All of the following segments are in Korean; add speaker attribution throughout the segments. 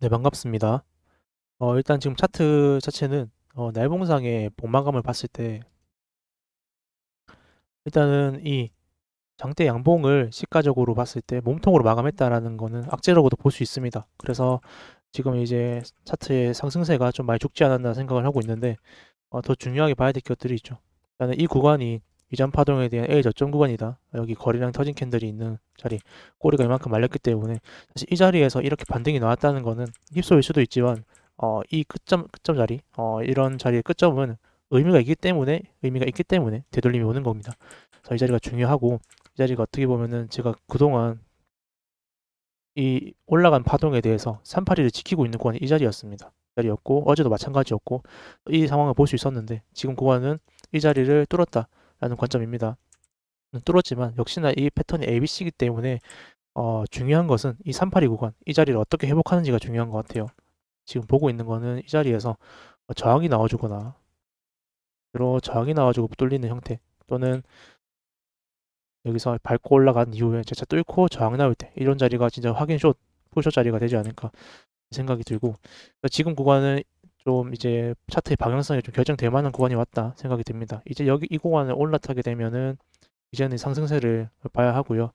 Speaker 1: 네, 반갑습니다. 어, 일단 지금 차트 자체는 어, 날봉상의 복마감을 봤을 때 일단은 이 장대 양봉을 시가적으로 봤을 때 몸통으로 마감했다라는 거는 악재라고도 볼 수 있습니다. 그래서 지금 이제 차트의 상승세가 좀 많이 죽지 않았나 생각을 하고 있는데 어, 더 중요하게 봐야 될 것들이 있죠. 일단은 이 구간이 이전 파동에 대한 A 저점 구간이다. 여기 거리랑 터진 캔들이 있는 자리, 꼬리가 이만큼 말렸기 때문에 사실 이 자리에서 이렇게 반등이 나왔다는 거는 휩쓸릴 수도 있지만 어, 이 끝점 끝점 자리, 어, 이런 자리의 끝점은 의미가 있기 때문에 의미가 있기 때문에 되돌림이 오는 겁니다. 그래서 이 자리가 중요하고 이 자리가 어떻게 보면은 제가 그동안 이 올라간 파동에 대해서 382를 지키고 있는 구간이 이 자리였습니다. 이 자리였고 어제도 마찬가지였고 이 상황을 볼 수 있었는데 지금 구간은 이 자리를 뚫었다 라는 관점입니다. 뚫었지만 역시나 이 패턴이 ABC이기 때문에 어, 중요한 것은 이 382 구간 이 자리를 어떻게 회복하는지가 중요한 것 같아요. 지금 보고 있는 거는 이 자리에서 저항이 나와주거나 그리고 저항이 나와주고 뚫리는 형태 또는 여기서 밟고 올라간 이후에 재차 뚫고 저항 나올 때 이런 자리가 진짜 확인 숏, 풀숏 자리가 되지 않을까 생각이 들고 지금 구간은 좀 이제 차트의 방향성이 좀 결정될 만한 구간이 왔다 생각이 듭니다. 이제 여기 이 구간을 올라타게 되면은 이제는 상승세를 봐야 하고요.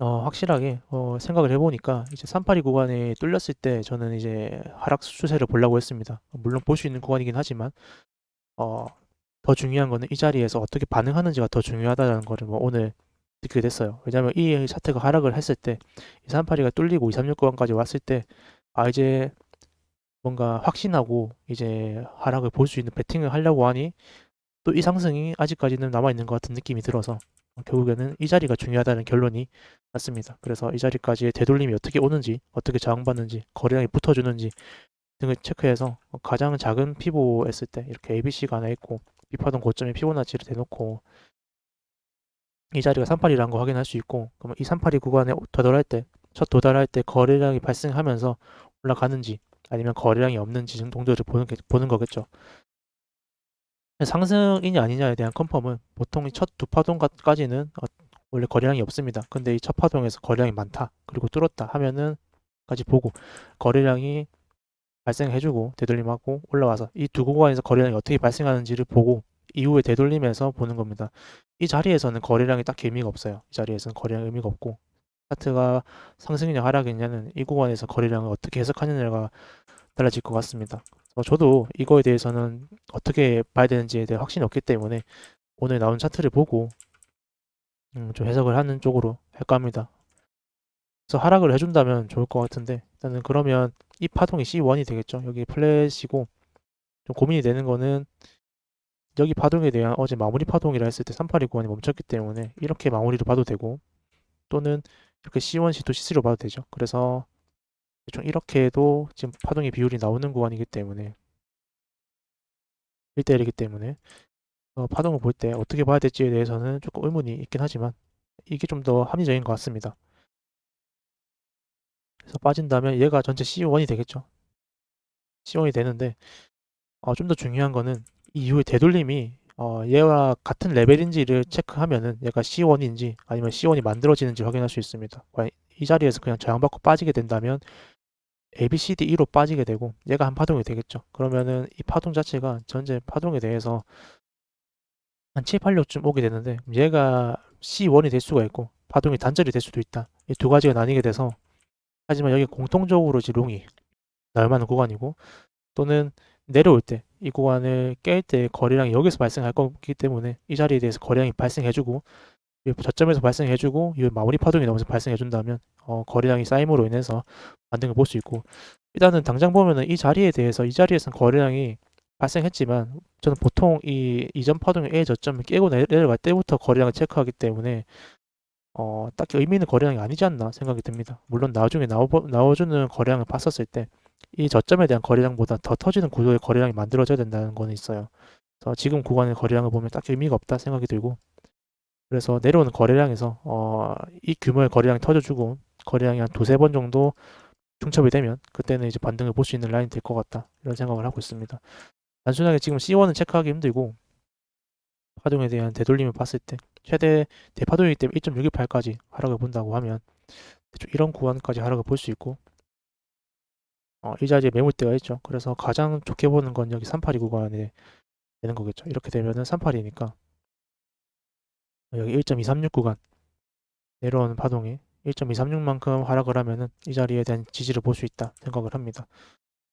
Speaker 1: 어, 확실하게 어, 생각을 해보니까 이제 382 구간에 뚫렸을 때 저는 이제 하락 추세를 보려고 했습니다. 물론 볼 수 있는 구간이긴 하지만 어, 더 중요한 거는 이 자리에서 어떻게 반응하는지가 더 중요하다는 거를 뭐 오늘 느끼게 됐어요. 왜냐하면 이 차트가 하락을 했을 때 238이가 뚫리고 236 구간까지 왔을 때 아 이제 뭔가 확신하고 이제 하락을 볼 수 있는 베팅을 하려고 하니 또 이 상승이 아직까지는 남아있는 것 같은 느낌이 들어서 결국에는 이 자리가 중요하다는 결론이 났습니다. 그래서 이 자리까지의 되돌림이 어떻게 오는지 어떻게 저항받는지 거래량이 붙어주는지 등을 체크해서 가장 작은 피보 했을 때 이렇게 ABC가 하나 있고 비파동 고점에 피보나치를 대놓고 이 자리가 38이라는 거 확인할 수 있고 그러면 이 382 구간에 도달할 때 첫 도달할 때 거래량이 발생하면서 올라가는지 아니면 거래량이 없는 지 정도를 보는, 게, 보는 거겠죠. 상승이냐 아니냐에 대한 컨펌은 보통 첫 두 파동까지는 어, 원래 거래량이 없습니다. 근데 이 첫 파동에서 거래량이 많다 그리고 뚫었다 하면은 까지 보고 거래량이 발생해주고 되돌림하고 올라와서 이 두 구간에서 거래량이 어떻게 발생하는지를 보고 이후에 되돌림해서 보는 겁니다. 이 자리에서는 거래량이 딱 의미가 없어요. 이 자리에서는 거래량 의미가 없고 차트가 상승이냐 하락이냐는 이 구간에서 거래량을 어떻게 해석하느냐가 달라질 것 같습니다. 어, 저도 이거에 대해서는 어떻게 봐야 되는지에 대해 확신이 없기 때문에 오늘 나온 차트를 보고 음, 좀 해석을 하는 쪽으로 할까 합니다. 그래서 하락을 해준다면 좋을 것 같은데 일단은 그러면 이 파동이 C1이 되겠죠. 여기 플랫이고 좀 고민이 되는 거는 여기 파동에 대한 어제 마무리 파동이라 했을 때 3829원이 멈췄기 때문에 이렇게 마무리도 봐도 되고 또는 이렇게 C1, C2, C3로 봐도 되죠. 그래서 좀 이렇게 해도 지금 파동의 비율이 나오는 구간이기 때문에 1대1이기 때문에 어, 파동을 볼 때 어떻게 봐야 될지에 대해서는 조금 의문이 있긴 하지만 이게 좀 더 합리적인 것 같습니다. 그래서 빠진다면 얘가 전체 C1이 되겠죠. C1이 되는데 어, 좀 더 중요한 거는 이후에 되돌림이 어, 얘와 같은 레벨인지를 체크하면은 얘가 C1인지 아니면 C1이 만들어지는지 확인할 수 있습니다. 이 자리에서 그냥 저항받고 빠지게 된다면 ABCD2로 빠지게 되고 얘가 한 파동이 되겠죠. 그러면은 이 파동 자체가 전체 파동에 대해서 한 7, 8력쯤 오게 되는데 얘가 C1이 될 수가 있고 파동이 단절이 될 수도 있다. 이 두 가지가 나뉘게 돼서 하지만 여기 공통적으로 지롱이 나올 만한 구간이고 또는 내려올 때 이 구간을 깰 때 거래량이 여기서 발생할 거기 때문에 이 자리에 대해서 거래량이 발생해주고 저점에서 발생해주고 이 마무리 파동이 나오면서 발생해준다면 어, 거래량이 쌓임으로 인해서 반등을 볼 수 있고 일단은 당장 보면은 이 자리에 대해서 이 자리에서는 거래량이 발생했지만 저는 보통 이 이전 파동의 A 저점을 깨고 내려갈 때부터 거래량을 체크하기 때문에 어, 딱히 의미 있는 거래량이 아니지 않나 생각이 듭니다. 물론 나중에 나오, 나와주는 거래량을 봤었을 때 이 저점에 대한 거래량보다 더 터지는 구조의 거래량이 만들어져야 된다는 거는 있어요. 그래서 지금 구간의 거래량을 보면 딱히 의미가 없다 생각이 들고 그래서 내려오는 거래량에서 어, 이 규모의 거래량이 터져주고 거래량이 한 두세 번 정도 중첩이 되면 그때는 이제 반등을 볼 수 있는 라인이 될 것 같다 이런 생각을 하고 있습니다. 단순하게 지금 C1은 체크하기 힘들고 파동에 대한 되돌림을 봤을 때 최대 대파동이기 때문에 1.628까지 하락을 본다고 하면 이런 구간까지 하락을 볼 수 있고 어, 이 자리에 매물대가 있죠. 그래서 가장 좋게 보는 건 여기 382 구간에 되는 거겠죠. 이렇게 되면은 382니까 여기 1.236 구간 내려오는 파동이 1.236만큼 하락을 하면은 이 자리에 대한 지지를 볼 수 있다 생각을 합니다.